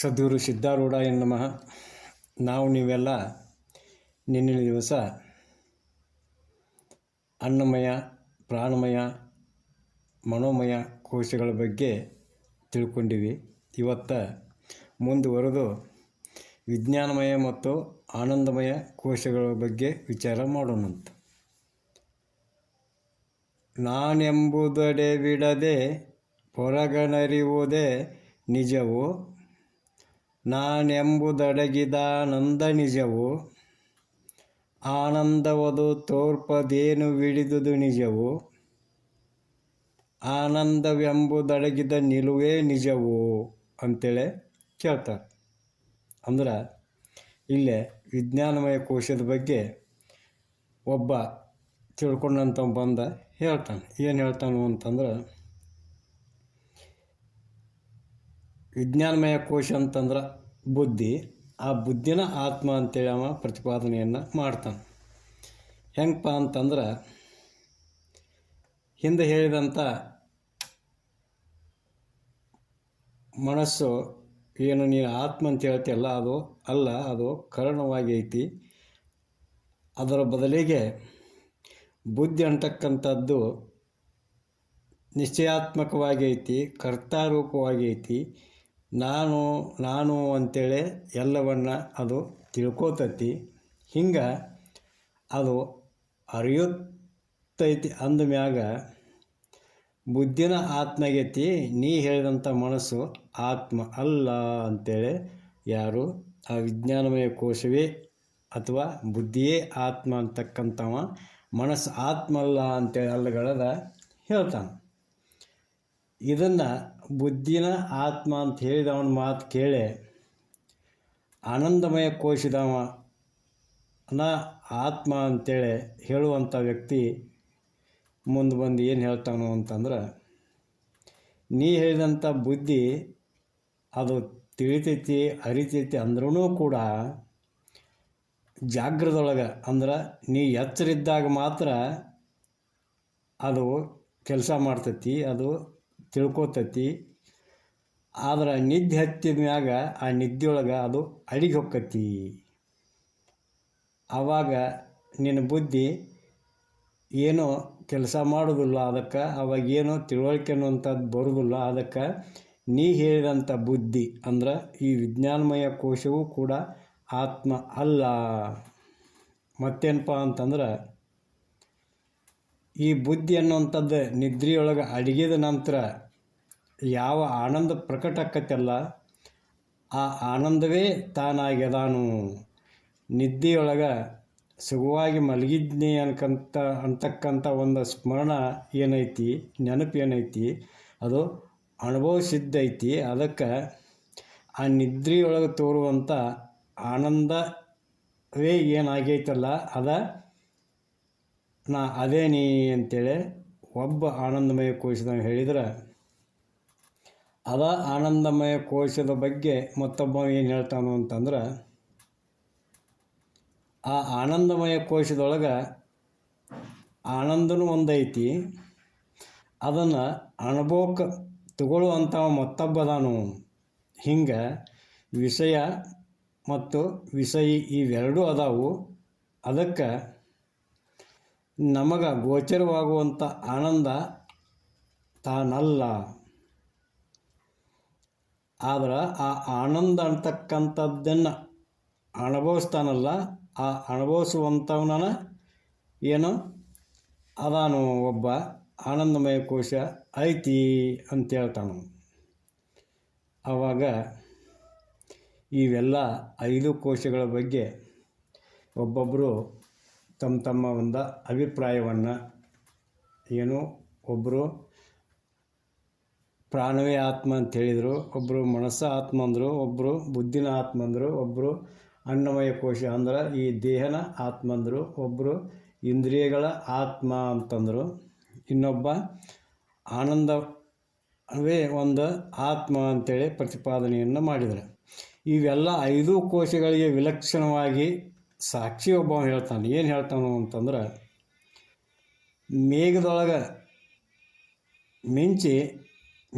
ಸದ್ಗುರು ಸಿದ್ಧಾರೂಢ ನಮಃ ನಾವು ನೀವೆಲ್ಲ ನಿನ್ನೆ ದಿವಸ ಅನ್ನಮಯ, ಪ್ರಾಣಮಯ, ಮನೋಮಯ ಕೋಶಗಳ ಬಗ್ಗೆ ತಿಳ್ಕೊಂಡಿವಿ. ಇವತ್ತು ಮುಂದುವರೆದು ವಿಜ್ಞಾನಮಯ ಮತ್ತು ಆನಂದಮಯ ಕೋಶಗಳ ಬಗ್ಗೆ ವಿಚಾರ ಮಾಡೋಣಂತ. ನಾನೆಂಬುದಡೆ ಬಿಡದೆ ಹೊರಗನರಿವುದೇ ನಿಜವು? ನಾನೆಂಬುದಡಗಿದಾನಂದ ನಿಜವು ಆನಂದವದು ತೋರ್ಪದೇನು ವಿಡಿದುದು ನಿಜವು, ಆನಂದವೆಂಬುದಡಗಿದ ನಿಲುವೇ ನಿಜವು ಅಂತೇಳಿ ಕೇಳ್ತಾರೆ. ಅಂದ್ರೆ ಇಲ್ಲೇ ವಿಜ್ಞಾನಮಯ ಕೋಶದ ಬಗ್ಗೆ ಒಬ್ಬ ತಿಳ್ಕೊಂಡಂತ ಬಂದ ಹೇಳ್ತಾನೆ. ಏನು ಹೇಳ್ತಾನು ಅಂತಂದ್ರೆ ವಿಜ್ಞಾನಮಯ ಕೋಶ ಅಂತಂದ್ರೆ ಬುದ್ಧಿ, ಆ ಬುದ್ಧಿನ ಆತ್ಮ ಅಂತೇಳಿ ಅವ ಪ್ರತಿಪಾದನೆಯನ್ನು ಮಾಡ್ತಾನೆ. ಹೆಂಗಪ್ಪ ಅಂತಂದ್ರೆ ಹಿಂದೆ ಹೇಳಿದಂಥ ಮನಸ್ಸು ಏನು ನೀನು ಆತ್ಮ ಅಂತ ಹೇಳ್ತೀಯಲ್ಲ ಅದು ಅಲ್ಲ, ಅದು ಕರಣವಾಗಿ ಐತಿ. ಅದರ ಬದಲಿಗೆ ಬುದ್ಧಿ ಅಂತಕ್ಕಂಥದ್ದು ನಿಶ್ಚಯಾತ್ಮಕವಾಗಿ ಐತಿ, ಕರ್ತಾರೂಪವಾಗಿ ಐತಿ. ನಾನು ನಾನು ಅಂತೇಳಿ ಎಲ್ಲವನ್ನ ಅದು ತಿಳ್ಕೊತೈತಿ. ಹಿಂಗೆ ಅದು ಅರಿಯುತ್ತೈತಿ ಅಂದ ಮ್ಯಾಗ ಬುದ್ಧಿನ ಆತ್ಮಗೆತಿ ನೀ ಹೇಳಿದಂಥ ಮನಸ್ಸು ಆತ್ಮ ಅಲ್ಲ ಅಂತೇಳಿ ಯಾರು ಆ ವಿಜ್ಞಾನಮಯ ಕೋಶವೇ ಅಥವಾ ಬುದ್ಧಿಯೇ ಆತ್ಮ ಅಂತಕ್ಕಂಥವ ಮನಸ್ಸು ಆತ್ಮ ಅಲ್ಲ ಅಂತೇಳಿ ಅಲ್ಲಗಳದ ಹೇಳ್ತಾನೆ. ಇದನ್ನು ಬುದ್ಧಿನ ಆತ್ಮ ಅಂತ ಹೇಳಿದವನ ಮಾತು ಕೇಳಿ, ಆನಂದಮಯ ಕೋಶಿದವ ನ ಆತ್ಮ ಅಂತೇಳಿ ಹೇಳುವಂಥ ವ್ಯಕ್ತಿ ಮುಂದೆ ಬಂದು ಏನು ಹೇಳ್ತಾನು ಅಂತಂದ್ರೆ, ನೀ ಹೇಳಿದಂಥ ಬುದ್ಧಿ ಅದು ತಿಳಿತೈತಿ, ಅರಿತೈತಿ ಅಂದ್ರೂ ಕೂಡ ಜಾಗ್ರದೊಳಗೆ ಅಂದ್ರೆ ನೀ ಎಚ್ಚರಿದ್ದಾಗ ಮಾತ್ರ ಅದು ಕೆಲಸ ಮಾಡ್ತೈತಿ, ಅದು ತಿಳ್ಕೊತೈತಿ. ಆದ್ರೆ ನಿದ್ದೆ ಹತ್ತಿದ ಮ್ಯಾಗ ಆ ನಿದ್ದೆಯೊಳಗೆ ಅದು ಅಡಿಗೆ ಹೊಕ್ಕತಿ. ಆವಾಗ ನಿನ್ನ ಬುದ್ಧಿ ಏನೋ ಕೆಲಸ ಮಾಡೋದಿಲ್ಲ, ಅದಕ್ಕೆ ಅವಾಗ ಏನೋ ತಿಳುವಳಿಕೆ ಅನ್ನುವಂಥದ್ದು ಬರೋದಿಲ್ಲ, ಅದಕ್ಕೆ ನೀ ಹೇಳಿದಂಥ ಬುದ್ಧಿ ಅಂದ್ರೆ ಈ ವಿಜ್ಞಾನಮಯ ಕೋಶವೂ ಕೂಡ ಆತ್ಮ ಅಲ್ಲ. ಮತ್ತೇನಪ್ಪ ಅಂತಂದ್ರೆ ಈ ಬುದ್ಧಿ ಅನ್ನುವಂಥದ್ದು ನಿದ್ರೆಯೊಳಗೆ ಅಡಗಿದ ನಂತರ ಯಾವ ಆನಂದ ಪ್ರಕಟ ಆಕತ್ತಲ್ಲ ಆ ಆನಂದವೇ ತಾನಾಗ್ಯದಾನು. ನಿದ್ದೆಯೊಳಗೆ ಸುಖವಾಗಿ ಮಲಗಿದ್ನಿ ಅನ್ಕಂತ, ಅಂತಕ್ಕಂಥ ಒಂದು ಸ್ಮರಣ ಏನೈತಿ, ನೆನಪು ಏನೈತಿ, ಅದು ಅನುಭವಿಸಿದ್ದೈತಿ. ಅದಕ್ಕೆ ಆ ನಿದ್ರೆಯೊಳಗೆ ತೋರುವಂಥ ಆನಂದವೇ ಏನಾಗೈತಲ್ಲ, ಅದ ನಾ ಅದೇ ನೀ ಅಂತೇಳಿ ಒಬ್ಬ ಆನಂದಮಯ ಕೋಶದ ಹೇಳಿದ್ರೆ, ಅದ ಆನಂದಮಯ ಕೋಶದ ಬಗ್ಗೆ ಮತ್ತೊಬ್ಬ ಏನು ಹೇಳ್ತಾನು ಅಂತಂದ್ರೆ, ಆ ಆನಂದಮಯ ಕೋಶದೊಳಗೆ ಆನಂದನೂ ಒಂದೈತಿ, ಅದನ್ನು ಅನುಭವಕ್ಕೆ ಮತ್ತೊಬ್ಬ ಮತ್ತೊಬ್ಬದಾನು. ಹಿಂಗೆ ವಿಷಯ ಮತ್ತು ವಿಷಯಿ ಇವೆರಡೂ ಅದಾವು. ಅದಕ್ಕೆ ನಮಗೆ ಗೋಚರವಾಗುವಂಥ ಆನಂದ ತಾನಲ್ಲ. ಆದ್ರೆ ಆ ಆನಂದ ಅಂತಕ್ಕಂಥದ್ದನ್ನು ಅನುಭವಿಸ್ತಾನಲ್ಲ, ಆ ಅನುಭವಿಸುವಂಥವನ ಏನು? ಅದಾನು ಒಬ್ಬ ಆನಂದಮಯ ಕೋಶ ಐತಿ ಅಂತ ಹೇಳ್ತಾನು ಆವಾಗ ಇವೆಲ್ಲ ಐದು ಕೋಶಗಳ ಬಗ್ಗೆ ಒಬ್ಬೊಬ್ಬರು ತಮ್ಮ ತಮ್ಮ ಒಂದು ಅಭಿಪ್ರಾಯವನ್ನು ಏನು ಒಬ್ಬರು ಪ್ರಾಣವೇ ಆತ್ಮ ಅಂತ ಹೇಳಿದರು ಒಬ್ಬರು ಮನಸ್ಸ ಆತ್ಮ ಅಂದರು ಒಬ್ಬರು ಬುದ್ಧಿನ ಆತ್ಮ ಅಂದರು ಒಬ್ಬರು ಅನ್ನಮಯ ಕೋಶ ಅಂದ್ರೆ ಈ ದೇಹನ ಆತ್ಮ ಅಂದರು ಒಬ್ಬರು ಇಂದ್ರಿಯಗಳ ಆತ್ಮ ಅಂತಂದರು. ಇನ್ನೊಬ್ಬ ಆನಂದವೇ ಒಂದು ಆತ್ಮ ಅಂತೇಳಿ ಪ್ರತಿಪಾದನೆಯನ್ನು ಮಾಡಿದರು. ಇವೆಲ್ಲ ಐದು ಕೋಶಗಳಿಗೆ ವಿಲಕ್ಷಣವಾಗಿ ಸಾಕ್ಷಿ ಒಬ್ಬ ಹೇಳ್ತಾನೆ. ಏನು ಹೇಳ್ತಾನು ಅಂತಂದ್ರೆ, ಮೇಘದೊಳಗೆ ಮಿಂಚಿ,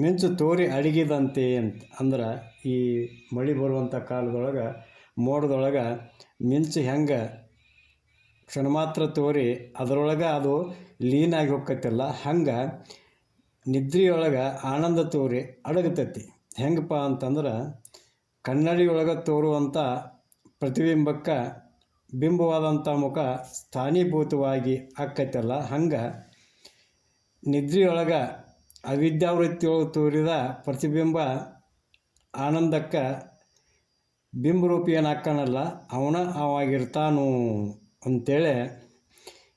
ಮಿಂಚು ತೋರಿ ಅಡಗಿದಂತೆ ಅಂತ. ಅಂದ್ರೆ ಈ ಮಳೆ ಬರುವಂಥ ಕಾಲದೊಳಗೆ, ಮೋಡದೊಳಗೆ ಮಿಂಚು ಹೆಂಗೆ ಕ್ಷಣ ಮಾತ್ರ ತೋರಿ, ಅದರೊಳಗೆ ಅದು ಲೀನಾಗಿ ಹೋಗ್ತೈತಲ್ಲ, ಹಂಗೆ ನಿದ್ರೆಯೊಳಗೆ ಆನಂದ ತೋರಿ ಅಡಗತೈತಿ. ಹೆಂಗಪ್ಪ ಅಂತಂದ್ರೆ, ಕನ್ನಡಿಯೊಳಗೆ ತೋರುವಂಥ ಪ್ರತಿಬಿಂಬಕ್ಕೆ ಬಿಂಬವಾದಂಥ ಮುಖ ಸ್ಥಾನೀಭೂತವಾಗಿ ಆಕ್ಕೈತಲ್ಲ ಹಂಗೆ ನಿದ್ರೆಯೊಳಗೆ ಅವಿದ್ಯಾವೃತ್ತಿಯೊಳಗೆ ತೋರಿದ ಪ್ರತಿಬಿಂಬ ಆನಂದಕ್ಕೆ ಬಿಂಬರೂಪಿ ಏನು ಹಾಕ್ಕಾನಲ್ಲ ಅವನ ಅವಾಗಿರ್ತಾನು ಅಂಥೇಳಿ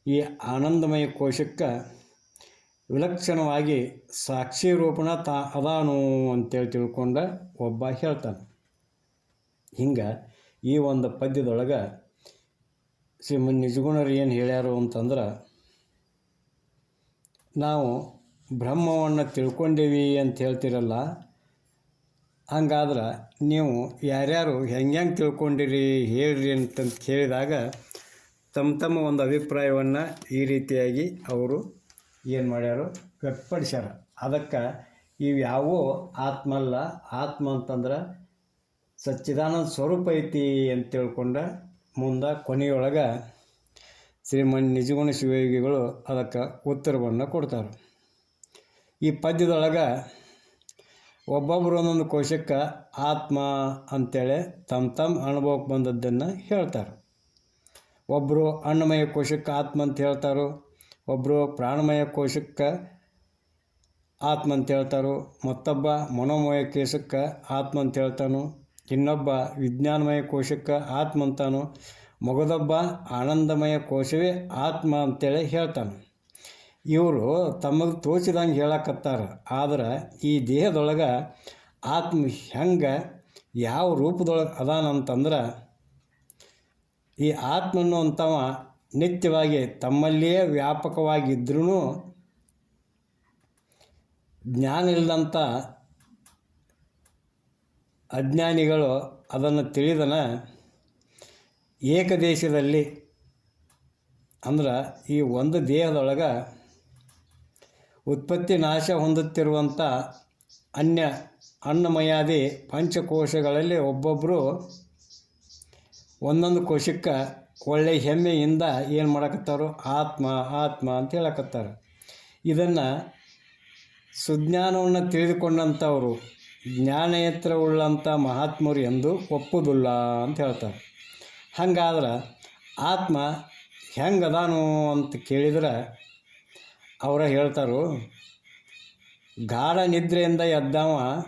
ಈ ಆನಂದಮಯ ಕೋಶಕ್ಕೆ ವಿಲಕ್ಷಣವಾಗಿ ಸಾಕ್ಷಿ ರೂಪಣ ತಾ ಅದಾನು ಅಂತೇಳಿ ತಿಳ್ಕೊಂಡ ಒಬ್ಬ ಹೇಳ್ತಾನೆ. ಹಿಂಗೆ ಈ ಒಂದು ಪದ್ಯದೊಳಗೆ ಶ್ರೀಮನ್ ನಿಜಗುಣರು ಏನು ಹೇಳ್ಯಾರು ಅಂತಂದ್ರೆ, ನಾವು ಬ್ರಹ್ಮವನ್ನು ತಿಳ್ಕೊಂಡೇವಿ ಅಂತ ಹೇಳ್ತಿರಲ್ಲ, ಹಂಗಾದ್ರೆ ನೀವು ಯಾರ್ಯಾರು ಹೆಂಗೆ ಹೆಂಗೆ ತಿಳ್ಕೊಂಡಿರಿ ಹೇಳ್ರಿ ಅಂತಂತ ಕೇಳಿದಾಗ ತಮ್ಮ ತಮ್ಮ ಒಂದು ಅಭಿಪ್ರಾಯವನ್ನು ಈ ರೀತಿಯಾಗಿ ಅವರು ಏನು ಮಾಡ್ಯಾರು ವ್ಯಕ್ತಪಡಿಸ್ಯಾರ. ಅದಕ್ಕೆ ಇವು ಯಾವೂ ಆತ್ಮ ಅಲ್ಲ ಆತ್ಮ ಅಂತಂದ್ರೆ ಸಚ್ಚಿದಾನಂದ ಸ್ವರೂಪ ಐತಿ ಅಂತ ತಿಳ್ಕೊಂಡ ಮುಂದೆ ಕೊನೆಯೊಳಗೆ ಶ್ರೀಮನ್ ನಿಜಗುಣ ಶಿವಯೋಗಿಗಳು ಅದಕ್ಕೆ ಉತ್ತರವನ್ನು ಕೊಡ್ತಾರೆ. ಈ ಪದ್ಯದೊಳಗೆ ಒಬ್ಬೊಬ್ಬರು ಒಂದೊಂದು ಕೋಶಕ್ಕೆ ಆತ್ಮ ಅಂತೇಳಿ ತಮ್ಮ ತಮ್ಮ ಅನುಭವಕ್ಕೆ ಬಂದದ್ದನ್ನು ಹೇಳ್ತಾರೆ. ಒಬ್ಬರು ಅನ್ನಮಯ ಕೋಶಕ್ಕೆ ಆತ್ಮ ಅಂತ ಹೇಳ್ತಾರೋ ಒಬ್ಬರು ಪ್ರಾಣಮಯ ಕೋಶಕ್ಕೆ ಆತ್ಮ ಅಂತ ಹೇಳ್ತಾರೋ, ಮತ್ತೊಬ್ಬ ಮನೋಮಯ ಕೇಶಕ್ಕೆ ಆತ್ಮ ಅಂತ ಹೇಳ್ತಾನು ಇನ್ನೊಬ್ಬ ವಿಜ್ಞಾನಮಯ ಕೋಶಕ್ಕೆ ಆತ್ಮ ಅಂತಾನು, ಮಗದೊಬ್ಬ ಆನಂದಮಯ ಕೋಶವೇ ಆತ್ಮ ಅಂತೇಳಿ ಹೇಳ್ತಾನೆ. ಇವರು ತಮಗೆ ತೋಚಿದಂಗೆ ಹೇಳಕತ್ತಾರ. ಆದ್ರೆ ಈ ದೇಹದೊಳಗೆ ಆತ್ಮ ಹೆಂಗೆ, ಯಾವ ರೂಪದೊಳಗೆ ಅದಾನಂತಂದ್ರೆ ಈ ಆತ್ಮ ಅನ್ನುವಂಥವ ನಿತ್ಯವಾಗಿ ತಮ್ಮಲ್ಲಿಯೇ ವ್ಯಾಪಕವಾಗಿದ್ದರೂ ಜ್ಞಾನ ಇಲ್ಲದಂಥ ಅಜ್ಞಾನಿಗಳು ಅದನ್ನು ತಿಳಿದನ ಏಕದೇಶದಲ್ಲಿ ಅಂದ್ರೆ ಈ ಒಂದು ದೇಹದೊಳಗೆ ಉತ್ಪತ್ತಿ ನಾಶ ಹೊಂದುತ್ತಿರುವಂಥ ಅನ್ಯ ಅನ್ನಮಯಾದಿ ಪಂಚಕೋಶಗಳಲ್ಲಿ ಒಬ್ಬೊಬ್ಬರು ಒಂದೊಂದು ಕೋಶಕ್ಕೆ ಒಳ್ಳೆಯ ಹೆಮ್ಮೆಯಿಂದ ಏನು ಮಾಡಕತ್ತಾರೋ ಆತ್ಮ ಆತ್ಮ ಅಂತ ಹೇಳಕತ್ತಾರೆ. ಇದನ್ನು ಸುಜ್ಞಾನವನ್ನು ತಿಳಿದುಕೊಂಡಂಥವರು ಜ್ಞಾನಯತ್ರವುಳ್ಳಂಥ ಮಹಾತ್ಮರು ಎಂದು ಒಪ್ಪುವುದಿಲ್ಲ ಅಂತ ಹೇಳ್ತಾರೆ. ಹಂಗಾದ್ರೆ ಆತ್ಮ ಹೆಂಗೆ ಅಂತ ಕೇಳಿದ್ರೆ ಅವರ ಹೇಳ್ತಾರೋ, ಗಾಢ ನಿದ್ರೆಯಿಂದ ಎದ್ದವ,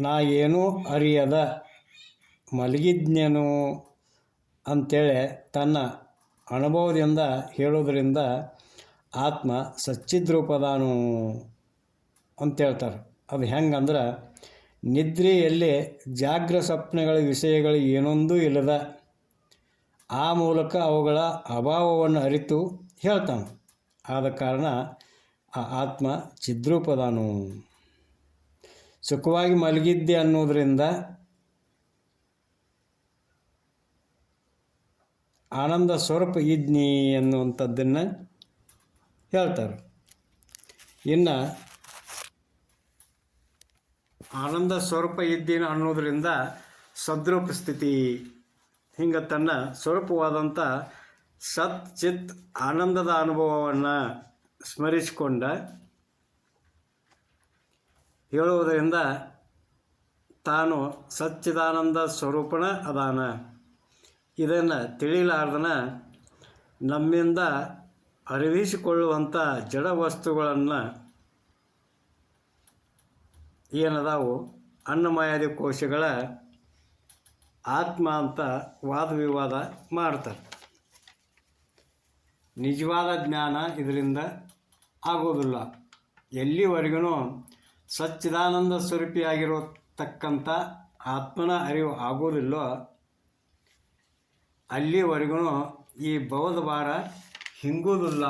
ನಾ ಏನೂ ಅರಿಯದ ಮಲಗಿದ್ನೇನು ಅಂಥೇಳಿ ತನ್ನ ಅನುಭವದಿಂದ ಹೇಳೋದರಿಂದ ಆತ್ಮ ಸಚ್ಚಿದ್ರೂಪದಾನು ಅಂತ ಹೇಳ್ತಾರೆ. ಅದು ಹೆಂಗಂದ್ರೆ ನಿದ್ರೆಯಲ್ಲಿ ಜಾಗ್ರ ಸ್ವಪ್ನಗಳ ವಿಷಯಗಳು ಏನೊಂದೂ ಇಲ್ಲದ ಆ ಮೂಲಕ ಅವುಗಳ ಅಭಾವವನ್ನು ಅರಿತು ಹೇಳ್ತಾನೆ. ಆದ ಕಾರಣ ಆ ಆತ್ಮ ಚಿದ್ರೂಪದಾನು. ಸುಖವಾಗಿ ಮಲಗಿದ್ದೆ ಅನ್ನೋದರಿಂದ ಆನಂದ ಸ್ವರೂಪ ಇದ್ನಿ ಅನ್ನುವಂಥದ್ದನ್ನು ಹೇಳ್ತಾರೆ. ಇನ್ನು ಆನಂದ ಸ್ವರೂಪ ಇದ್ದೀನಿ ಅನ್ನೋದರಿಂದ ಸದ್ರೂಪ ಸ್ಥಿತಿ. ಹಿಂಗೆ ತನ್ನ ಸ್ವರೂಪವಾದಂಥ ಸತ್ ಚಿತ್ ಆನಂದದ ಅನುಭವವನ್ನು ಸ್ಮರಿಸಿಕೊಂಡ ಹೇಳುವುದರಿಂದ ತಾನು ಸಚ್ಚಿದಾನಂದ ಸ್ವರೂಪನ ಅದಾನ. ಇದನ್ನು ತಿಳಿಲಾರ್ದನ ನಮ್ಮಿಂದ ಅರಿವಿಸಿಕೊಳ್ಳುವಂಥ ಜಡ ವಸ್ತುಗಳನ್ನು ಏನದಾವು? ಅನ್ನಮಯಾದಿ ಕೋಶಗಳ ಆತ್ಮ ಅಂತ ವಾದ ವಿವಾದ ಮಾಡ್ತಾರೆ. ನಿಜವಾದ ಜ್ಞಾನ ಇದರಿಂದ ಆಗೋದಿಲ್ಲ. ಎಲ್ಲಿವರೆಗೂ ಸಚ್ಚಿದಾನಂದ ಸ್ವರೂಪಿಯಾಗಿರತಕ್ಕಂಥ ಆತ್ಮನ ಅರಿವು ಆಗೋದಿಲ್ಲೋ ಅಲ್ಲಿವರೆಗೂ ಈ ಭವದ ಭಾರ ಹಿಂಗೋದಿಲ್ಲ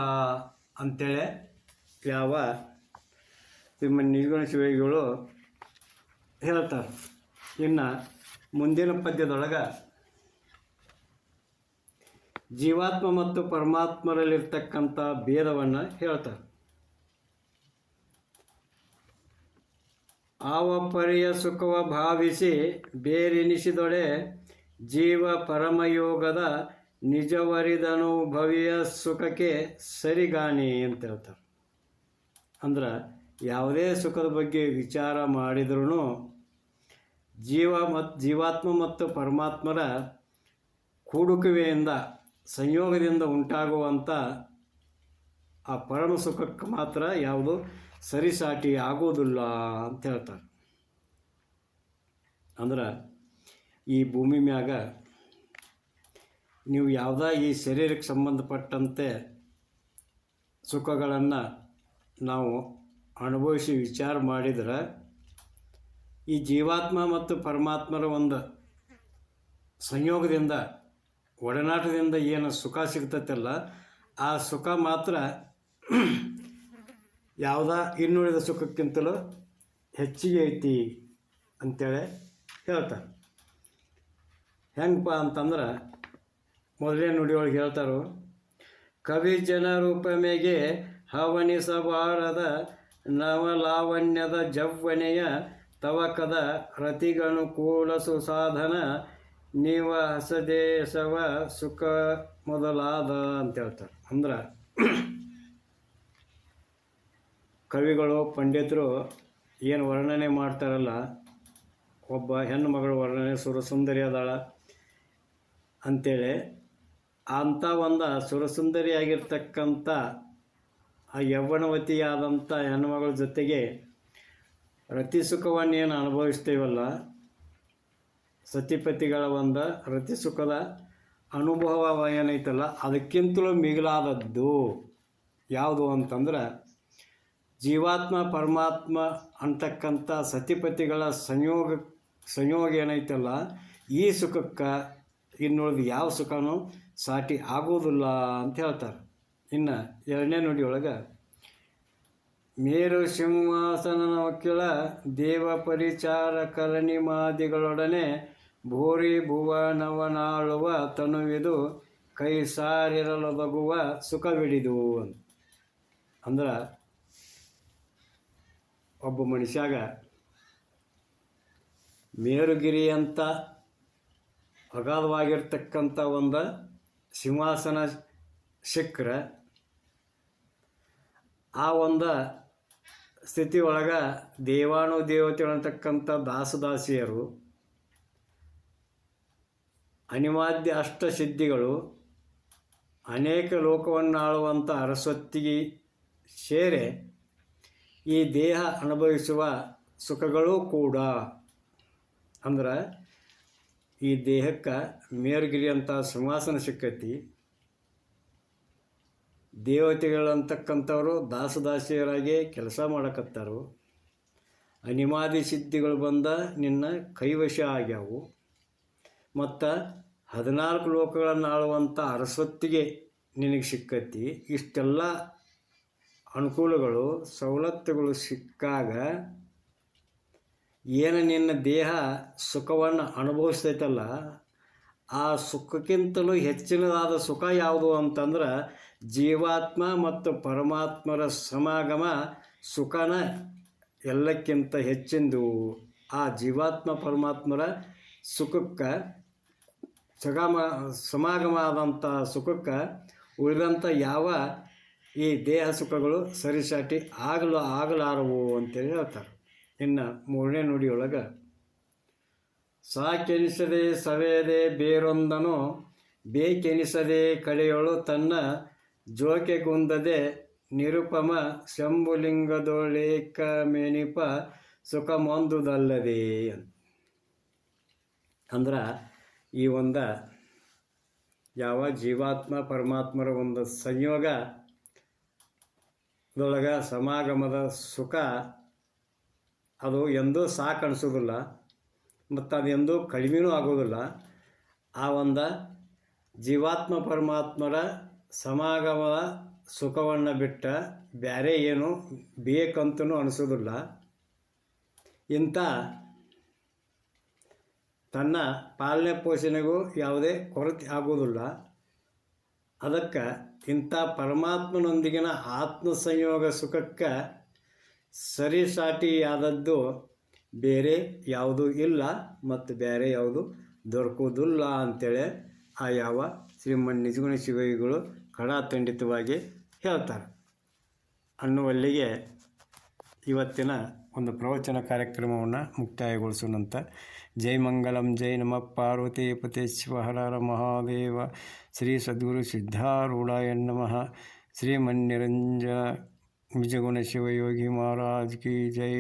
ಅಂಥೇಳಿ ಯಾವ ನಿಮ್ಮ ನಿರ್ಗುಣ ಶಿವಗಳು ಹೇಳ್ತಾರೆ ಇನ್ನು ಮುಂದಿನ ಪದ್ಯದೊಳಗೆ ಜೀವಾತ್ಮ ಮತ್ತು ಪರಮಾತ್ಮರಲ್ಲಿರ್ತಕ್ಕಂಥ ಭೇದವನ್ನು ಹೇಳ್ತಾರೆ. ಆವ ಪರಿಯ ಸುಖವ ಭಾವಿಸಿ ಬೇರೆನಿಸಿದೊಡೆ ಜೀವ ಪರಮಯೋಗದ ನಿಜವರಿದನು ಭವಿಯ ಸುಖಕ್ಕೆ ಸರಿಗಾನಿ ಅಂತ ಹೇಳ್ತಾರೆ. ಅಂದ್ರೆ ಯಾವುದೇ ಸುಖದ ಬಗ್ಗೆ ವಿಚಾರ ಮಾಡಿದ್ರೂ ಜೀವ ಮತ್ತು ಜೀವಾತ್ಮ ಮತ್ತು ಪರಮಾತ್ಮರ ಕೂಡುಕುವೆಯಿಂದ, ಸಂಯೋಗದಿಂದ ಉಂಟಾಗುವಂಥ ಆ ಪರಮ ಸುಖಕ್ಕೆ ಮಾತ್ರ ಯಾವುದು ಸರಿಸಾಟಿ ಆಗೋದಿಲ್ಲ ಅಂತ ಹೇಳ್ತಾರೆ. ಅಂದ್ರೆ ಈ ಭೂಮಿ ಮ್ಯಾಗ ನೀವು ಯಾವುದೇ ಈ ಶರೀರಕ್ಕೆ ಸಂಬಂಧಪಟ್ಟಂತೆ ಸುಖಗಳನ್ನು ನಾವು ಅನುಭವಿಸಿ ವಿಚಾರ ಮಾಡಿದ್ರೆ ಈ ಜೀವಾತ್ಮ ಮತ್ತು ಪರಮಾತ್ಮರ ಒಂದು ಸಂಯೋಗದಿಂದ, ಒಡನಾಟದಿಂದ ಏನು ಸುಖ ಸಿಗ್ತೈತಲ್ಲ, ಆ ಸುಖ ಮಾತ್ರ ಯಾವುದ ಇನ್ನುಳಿದ ಸುಖಕ್ಕಿಂತಲೂ ಹೆಚ್ಚಿಗೆ ಐತಿ ಅಂತೇಳಿ ಹೇಳ್ತಾರೆ. ಹೆಂಗಪ್ಪ ಅಂತಂದ್ರೆ, ಮೊದಲೇ ನುಡಿಯೊಳಗೆ ಹೇಳ್ತಾರೋ, ಕವಿ ಜನರೂಪಮೆಗೆ ಹವನಿಸಬಾರದ ನವಲಾವಣ್ಯದ ಜವ್ವನೆಯ ತವಕದ ರತಿಗನುಕೂಲ ಸುಸಾಧನ ನೀವ ಹಸದೇಶವ ಸುಖ ಮೊದಲಾದ ಅಂತ ಹೇಳ್ತಾರೆ. ಅಂದ್ರೆ ಕವಿಗಳು, ಪಂಡಿತರು ಏನು ವರ್ಣನೆ ಮಾಡ್ತಾರಲ್ಲ, ಒಬ್ಬ ಹೆಣ್ಣು ಮಗಳು ವರ್ಣನೆ, ಸುರಸುಂದರಿ ಅದಾಳ ಅಂಥೇಳಿ ಅಂಥ ಒಂದು ಸುರಸುಂದರಿಯಾಗಿರ್ತಕ್ಕಂಥ ಆ ಯೌವನವತಿಯಾದಂಥ ಹೆಣ್ಮಗಳ ಜೊತೆಗೆ ರತಿ ಸುಖವನ್ನು ಏನು ಅನುಭವಿಸ್ತೇವಲ್ಲ? ಸತಿಪತಿಗಳ ಒಂದು ರತಿ ಸುಖದ ಅನುಭವ ಏನೈತಲ್ಲ, ಅದಕ್ಕಿಂತಲೂ ಮಿಗಿಲಾದದ್ದು ಯಾವುದು ಅಂತಂದ್ರೆ ಜೀವಾತ್ಮ ಪರಮಾತ್ಮ ಅಂತಕ್ಕಂಥ ಸತಿಪತಿಗಳ ಸಂಯೋಗ ಸಂಯೋಗ ಏನೈತಲ್ಲ, ಈ ಸುಖಕ್ಕೆ ಇನ್ನುಳಿದ ಯಾವ ಸುಖನೂ ಸಾಟಿ ಆಗೋದಿಲ್ಲ ಅಂತ ಹೇಳ್ತಾರೆ. ಇನ್ನು ಎರಡನೇ ನುಡಿಯೊಳಗೆ ಮೇರು ಸಿಂಹಾಸನ ವಕೀಲ ದೇವ ಪರಿಚಾರ ಕರಣಿಮಾದಿಗಳೊಡನೆ ಭೂರಿ ಭುವನವನಾಳುವ ತನುವಿದು ಕೈ ಸಾರಿರಲೊದಗುವ ಸುಖವಿಡಿದು ಅಂತ ಅಂದ್ರೆ, ಒಬ್ಬ ಮನುಷ್ಯಾಗ ಮೇರುಗಿರಿ ಅಂತ ಅಗಾಧವಾಗಿರ್ತಕ್ಕಂಥ ಒಂದು ಸಿಂಹಾಸನ ಸಿಕ್ಕರೆ ಆ ಒಂದು ಸ್ಥಿತಿ ಒಳಗೆ ದೇವಾನು ದೇವತೆಗಳು ಅಂತಕ್ಕಂಥ ದಾಸದಾಸಿಯರು ಅನಿವಾದ್ಯ ಅಷ್ಟಸಿದ್ಧಿಗಳು ಅನೇಕ ಲೋಕವನ್ನಾಳುವಂಥ ಅರಸ್ವತ್ತಿಗೆ ಸೇರೆ ಈ ದೇಹ ಅನುಭವಿಸುವ ಸುಖಗಳೂ ಕೂಡ. ಅಂದ್ರೆ ಈ ದೇಹಕ್ಕೆ ಮೇರ್ಗಿರಿ ಅಂತ ಸಿಂಹಾಸನ ಸಿಕ್ಕೈತಿ. ದೇವತೆಗಳಂತಕ್ಕಂಥವ್ರು, ದಾಸದಾಸಿಯರಾಗಿ ಕೆಲಸ ಮಾಡಕತ್ತಾರು. ಅನಿಮಾದಿ ಸಿದ್ಧಿಗಳು ಬಂದ ನಿನ್ನ ಕೈವಶ ಆಗ್ಯಾವು. ಮತ್ತು ಹದಿನಾಲ್ಕು ಲೋಕಗಳನ್ನು ಆಳುವಂಥ ಅರಸ್ವತ್ತಿಗೆ ನಿನಗೆ ಸಿಕ್ಕತ್ತಿ ಇಷ್ಟೆಲ್ಲ ಅನುಕೂಲಗಳು, ಸವಲತ್ತುಗಳು ಸಿಕ್ಕಾಗ ಏನು ನಿನ್ನ ದೇಹ ಸುಖವನ್ನು ಅನುಭವಿಸ್ತೈತಲ್ಲ, ಆ ಸುಖಕ್ಕಿಂತಲೂ ಹೆಚ್ಚಿನದಾದ ಸುಖ ಯಾವುದು ಅಂತಂದ್ರೆ ಜೀವಾತ್ಮ ಮತ್ತು ಪರಮಾತ್ಮರ ಸಮಾಗಮ ಸುಖನ ಎಲ್ಲಕ್ಕಿಂತ ಹೆಚ್ಚಿಂದು ಆ ಜೀವಾತ್ಮ ಪರಮಾತ್ಮರ ಸುಖಕ್ಕೆ ಸಗಮ ಸಮಾಗಮ ಆದಂಥ ಸುಖಕ್ಕೆ ಉಳಿದಂಥ ಯಾವ ಈ ದೇಹ ಸುಖಗಳು ಸರಿಸಾಟಿ ಆಗಲು ಆಗಲಾರವು ಅಂತೇಳಿ ಹೇಳ್ತಾರೆ. ಇನ್ನು ಮೂರನೇ ನುಡಿಯೊಳಗೆ, ಸಾಕೆನಿಸದೆ ಸವೆಯದೆ ಬೇರೊಂದನು, ಬೇಕೆನಿಸದೆ ಕಡೆಯೊಳು ತನ್ನ ಜೋಕೆಗುಂದದೆ ನಿರುಪಮ ಶಂಭುಲಿಂಗದೊಳೇಕ ಮೇನಿಪ ಸುಖಮೊಂದುದಲ್ಲದೆ ಅಂದ್ರೆ ಈ ಒಂದು ಯಾವ ಜೀವಾತ್ಮ ಪರಮಾತ್ಮರ ಒಂದು ಸಂಯೋಗ ದೊಳಗ ಸಮಾಗಮದ ಸುಖ ಅದು ಎಂದೂ ಸಾಕು ಮತ್ತು ಅದು ಎಂದೂ ಕಡಿಮೆನೂ ಆಗೋದಿಲ್ಲ. ಆ ಒಂದು ಜೀವಾತ್ಮ ಪರಮಾತ್ಮರ ಸಮಾಗಮದ ಸುಖವನ್ನು ಬಿಟ್ಟ ಬೇರೆ ಏನು ಬೇಕಂತನೂ ಅನಿಸೋದಿಲ್ಲ. ಇಂಥ ತನ್ನ ಪಾಲನೆ ಪೋಷಣೆಗೂ ಯಾವುದೇ ಕೊರತೆ ಆಗುವುದಿಲ್ಲ ಅದಕ್ಕೆ ಇಂಥ ಪರಮಾತ್ಮನೊಂದಿಗಿನ ಆತ್ಮ ಸಂಯೋಗ ಸುಖಕ್ಕೆ ಸರಿಸಾಟಿಯಾದದ್ದು ಬೇರೆ ಯಾವುದೂ ಇಲ್ಲ ಮತ್ತು ಬೇರೆ ಯಾವುದು ದೊರಕುವುದಿಲ್ಲ ಅಂತೇಳಿ ಆ ಯಾವ ಶ್ರೀಮನ್ ನಿಜಗುಣ ಶಿವಯೋಗಿಗಳು ಖಡಾಖಂಡಿತವಾಗಿ ಹೇಳ್ತಾರೆ. ಅನ್ನುವಲ್ಲಿಗೆ ಇವತ್ತಿನ ಒಂದು ಪ್ರವಚನ ಕಾರ್ಯಕ್ರಮವನ್ನು ಮುಕ್ತಾಯಗೊಳಿಸೋಣಂತ ಜೈ ಮಂಗಲಂ, ಜೈ ನಮ, ಪಾರ್ವತಿ ಪತಿ ಶಿವಹರ ಮಹಾದೇವ, ಶ್ರೀ ಸದ್ಗುರು ಸಿದ್ಧಾರೂಢಾಯ ನಮಃ ಶ್ರೀಮನ್ನಿರಂಜನ ನಿಜಗುಣ ಶಿವಯೋಗಿ ಮಹಾರಾಜ್ ಕಿ ಜೈ.